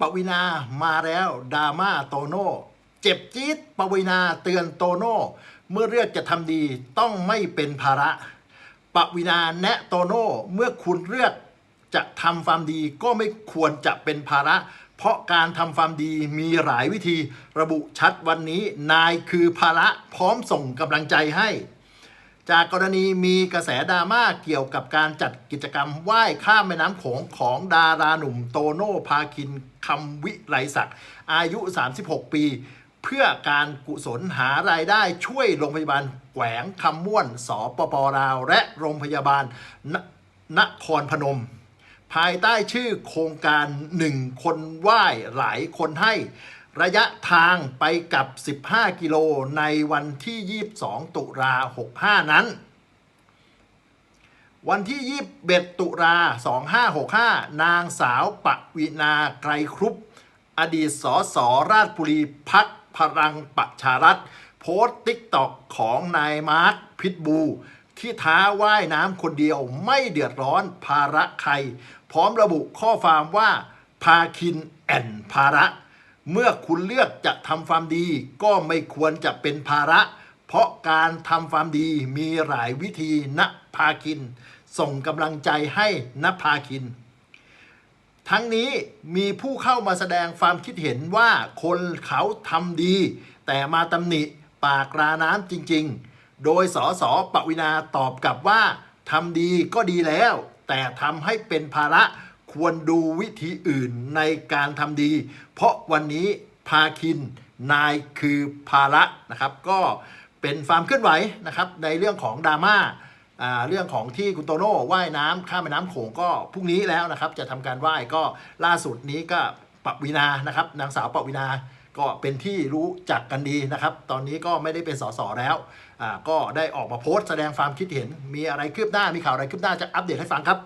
ปวินามาแล้วดราม่าโตโน่เจ็บจี๊ดปวินาเตือนโตโน่เมื่อเลือกจะทำดีต้องไม่เป็นภาระปวินาแนะโตโน่เมื่อคุณเลือกจะทำความดีก็ไม่ควรจะเป็นภาระ เพราะการทำความดีมีหลายวิธีระบุชัดวันนี้นายคือภาระพร้อมส่งกำลังใจให้ จากกรณีมีกระแสดราม่าเกี่ยวกับการจัดกิจกรรมไหว้ข้ามแม่น้ำโขงของดาราหนุ่มโตโน่พาคินคำวิไลศักดิ์อายุ 36 ปี เพื่อการกุศลหารายได้ช่วยโรงพยาบาลแขวงคำม่วนสปปลาว และโรงพยาบาลนนครพนม ภายใต้ชื่อโครงการหนึ่งคนไหว้หลายคนให้ ระยะทางไปกับ 15 กิโลในวันที่ 22 ตุลา65 นั้น วันที่ 21 ตุลา2565 นางสาวปวินาไกรครุป อดีตสสราชบุรีพักพลังประชารัฐ โพสต์ติ๊กตอกของนายมาร์คพิทบู ที่ท้าว่ายน้ำคนเดียวไม่เดือดร้อนภาระใคร พร้อมระบุข้อความว่า พาคินแอนภาระ เมื่อคุณเลือกจะทำความดี ก็ไม่ควรจะเป็นภาระ เพราะการทำความดีมีหลายวิธีณภาคิน ส่งกำลังใจให้ณภาคิน ทั้งนี้มีผู้เข้ามาแสดงความคิดเห็นว่าคนเขาทำดี แต่มาตำหนิปากราน้ำจริง ๆ โดยสสปวินาตอบกลับว่าทำดีก็ดีแล้ว แต่ทำให้เป็นภาระ ควรดูวิธีอื่นในการทำดี เพราะวันนี้พาคินนายคือภาระนะครับก็เป็นความเคลื่อนไหวนะครับในเรื่องของดราม่าเรื่องของที่คุณโตโน่ว่ายน้ำข้ามแม่น้ำโขงก็พรุ่งนี้แล้วนะครับ จะทำการว่ายก็ล่าสุดนี้ก็ปวินานะครับ นางสาวปวินาก็เป็นที่รู้จักกันดีนะครับ ตอนนี้ก็ไม่ได้เป็นสสแล้วก็ได้ออกมาโพสต์แสดงความคิดเห็น มีอะไรคืบหน้ามีข่าวอะไรคืบหน้าจะอัปเดตให้ฟังครับ